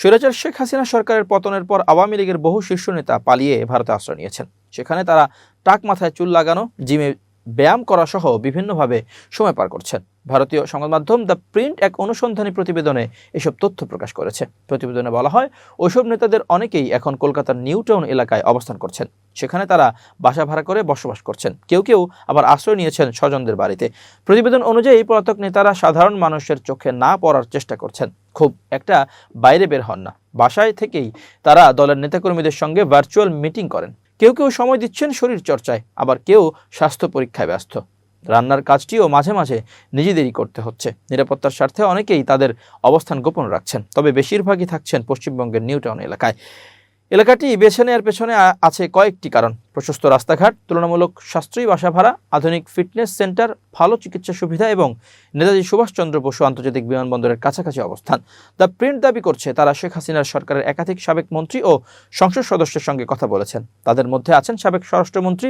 স্বৈরাচার শেখ হাসিনা সরকারের পতনের পর আওয়ামী লীগের বহু শীর্ষ নেতা পালিয়ে ভারতে আশ্রয় নিয়েছেন। সেখানে তারা টাক মাথায় চুল লাগানো, জিমে ব্যায়াম করা সহ বিভিন্নভাবে সময় পার করছেন। ভারতীয় সংবাদ মাধ্যম দ্য প্রিন্ট এক অনুসন্ধানী প্রতিবেদনে এসব তথ্য প্রকাশ করেছে। প্রতিবেদনে বলা হয় ওইসব নেতাদের অনেকেই এখন কলকাতার নিউটাউন এলাকায় অবস্থান করছেন। সেখানে তারা বাসা ভাড়া করে বসবাস করছেন। কেউ কেউ আবার আশ্রয় নিয়েছেন স্বজনদের বাড়িতে। প্রতিবেদন অনুযায়ী পলাতক নেতারা সাধারণ মানুষের চোখে না পড়ার চেষ্টা করছেন। খুব একটা বাইরে বের হন না। বাসায় থেকেই তারা দলের নেতাকর্মীদের সঙ্গে ভার্চুয়াল মিটিং করেন। কেউ কেউ সময় দিচ্ছেন শরীর চর্চায়, আবার কেউ স্বাস্থ্য পরীক্ষায় ব্যস্ত। রান্নার কাজটিও মাঝে মাঝে নিজেদেরই করতে হচ্ছে। নিরাপত্তার স্বার্থে অনেকেই তাদের অবস্থান গোপন রাখছেন। তবে বেশিরভাগই থাকছেন পশ্চিমবঙ্গের নিউটাউন এলাকায়। এলাকাটি বেছে নেওয়ার পেছনে আছে কয়েকটি কারণ। প্রশস্ত রাস্তাঘাট, তুলনামূলক সাশ্রয়ী বাসা ভাড়া, আধুনিক ফিটনেস সেন্টার, ভালো চিকিৎসা সুবিধা এবং নেতাজি সুভাষচন্দ্র বসু আন্তর্জাতিক বিমানবন্দরের কাছাকাছি অবস্থান। দ্য প্রিন্ট দাবি করছে, তারা শেখ হাসিনার সরকারের একাধিক সাবেক মন্ত্রী ও সংসদ সদস্যের সঙ্গে কথা বলেছেন। তাদের মধ্যে আছেন সাবেক স্বরাষ্ট্রমন্ত্রী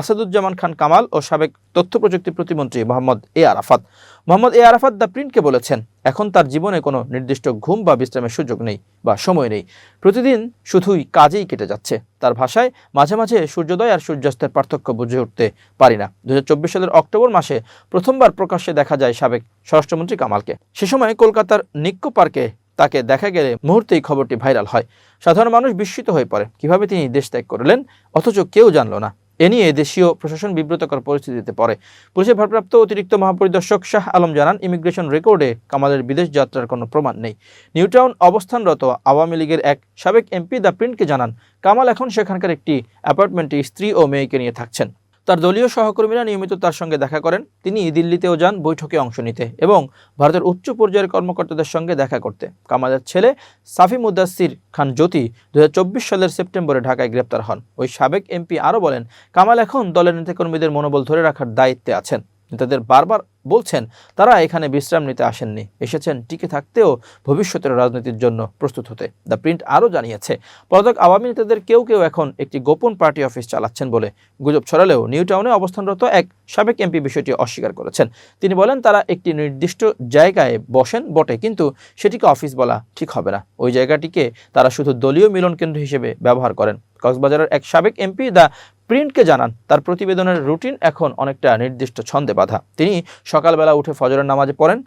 আসাদুজ্জামান খান কামাল ও সাবেক তথ্য প্রযুক্তি প্রতিমন্ত্রী Mohammad A Arafat. Mohammad A Arafat the প্রিন্টকে বলেছেন, এখন তার জীবনে কোনো নির্দিষ্ট ঘুম বা বিশ্রামের সুযোগ নেই বা সময় নেই। প্রতিদিন শুধুই কাজেই কেটে যাচ্ছে। তার ভাষায় মাঝে মাঝে সূর্যোদয় আর সূর্যাস্তের পার্থক্য বুঝে উঠতে পারি না। দু হাজার চব্বিশ সালের অক্টোবর মাসে প্রথমবার প্রকাশ্যে দেখা যায় সাবেক স্বরাষ্ট্রমন্ত্রী কামালকে। সে সময় কলকাতার নিক্কো পার্কে তাকে দেখা গেলে মুহূর্তেই খবরটি ভাইরাল হয়। সাধারণ মানুষ বিস্মিত হয়ে পড়ে। কীভাবে তিনি দেশ ত্যাগ করলেন, অথচ কেউ জানল না। এ নিয়ে দেশীয় প্রশাসন বিব্রতকর পরিস্থিতিতে পড়ে। পুলিশের ভারপ্রাপ্ত অতিরিক্ত মহাপরিদর্শক শাহ আলম জানান, ইমিগ্রেশন রেকর্ডে কামালের বিদেশ যাত্রার কোনো প্রমাণ নেই। নিউটাউন অবস্থানরত আওয়ামী লীগের এক সাবেক এমপি দ্য প্রিন্টকে জানান, কামাল এখন সেখানকার একটি অ্যাপার্টমেন্টে স্ত্রী ও মেয়েকে নিয়ে থাকছেন। তার দলীয় সহকর্মীরা নিয়মিত তার সঙ্গে দেখা করেন। তিনি দিল্লিতেও যান বৈঠকে অংশ নিতে এবং ভারতের উচ্চ পর্যায়ের কর্মকর্তাদের সঙ্গে দেখা করতে। কামালের ছেলে সাফি মুদাসির খান জ্যোতি দু হাজার চব্বিশ সালের সেপ্টেম্বরে ঢাকায় গ্রেপ্তার হন। ওই সাবেক এমপি আরও বলেন, কামাল এখন দলের নেতাকর্মীদের মনোবল ধরে রাখার দায়িত্বে আছেন। নেতাদের বারবার বলছেন, তারা এখানে বিশ্রাম নিতে আসেননি। এসেছেন টিকে থাকতেও ভবিষ্যতের রাজনীতির জন্য প্রস্তুত হতে। দ্য প্রিন্ট আরও জানিয়েছে, পলাতক আওয়ামী নেতাদের কেউ কেউ এখন একটি গোপন পার্টি অফিস চালাচ্ছেন বলে গুজব ছড়ালেও নিউ টাউনে অবস্থানরত এক সাবেক এমপি বিষয়টি অস্বীকার করেছেন। তিনি বলেন, তারা একটি নির্দিষ্ট জায়গায় বসেন বটে, কিন্তু সেটিকে অফিস বলা ঠিক হবে না। ওই জায়গাটিকে তারা শুধু দলীয় মিলন কেন্দ্র হিসেবে ব্যবহার করেন। কক্সবাজারের এক সাবেক এমপি দ্য প্রিন্টকে জানান, তার প্রতিবেদনের রুটিন এখন অনেকটা নির্দিষ্ট ছন্দে বাঁধা। তিনি সকালবেলা উঠে ফজরের নামাজে পড়েন,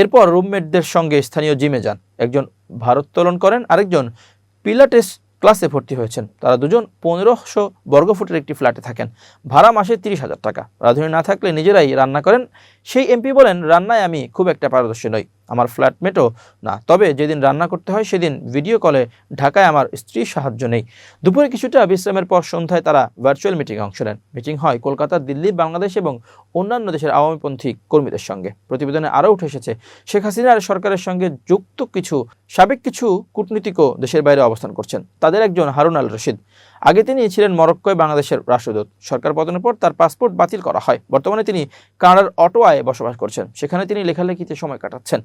এরপর রুমমেটদের সঙ্গে স্থানীয় জিমে যান। একজন ভারোত্তোলন করেন, আরেকজন পিলাটেস ক্লাসে ভর্তি হয়েছেন। তারা দুজন পনেরোশো বর্গফুটের একটি ফ্ল্যাটে থাকেন। ভাড়া মাসে তিরিশ হাজার টাকা। রাঁধুনি না থাকলে নিজেরাই রান্না করেন সেই এমপি বলেন, রান্নায় আমি খুব একটা পারদর্শী নই, আমার ফ্ল্যাটমেটও না। তবে যেদিন রান্না করতে হয়, সেদিন ভিডিও কলে ঢাকায় আমার স্ত্রীর সাহায্য নেই। দুপুরে কিছুটা বিশ্রামের পর সন্ধ্যায় তারা ভার্চুয়াল মিটিংয়ে অংশ নেন। মিটিং হয় কলকাতা, দিল্লি, বাংলাদেশ এবং অন্যান্য দেশের আওয়ামীপন্থী কর্মীদের সঙ্গে। প্রতিবেদনে আরও উঠে এসেছে, শেখ হাসিনার সরকারের সঙ্গে যুক্ত কিছু, সাবেক কিছু কূটনীতিকও দেশের বাইরে অবস্থান করছেন। তাদের একজন হারুন আল রশিদ। আগে তিনি ছিলেন মরক্কোয় বাংলাদেশের রাষ্ট্রদূত। সরকার পতনের পর তার পাসপোর্ট বাতিল করা হয়। বর্তমানে তিনি কানাডার অটোয়ায় বসবাস করছেন। সেখানে তিনি লেখালেখিতে সময় কাটাচ্ছেন।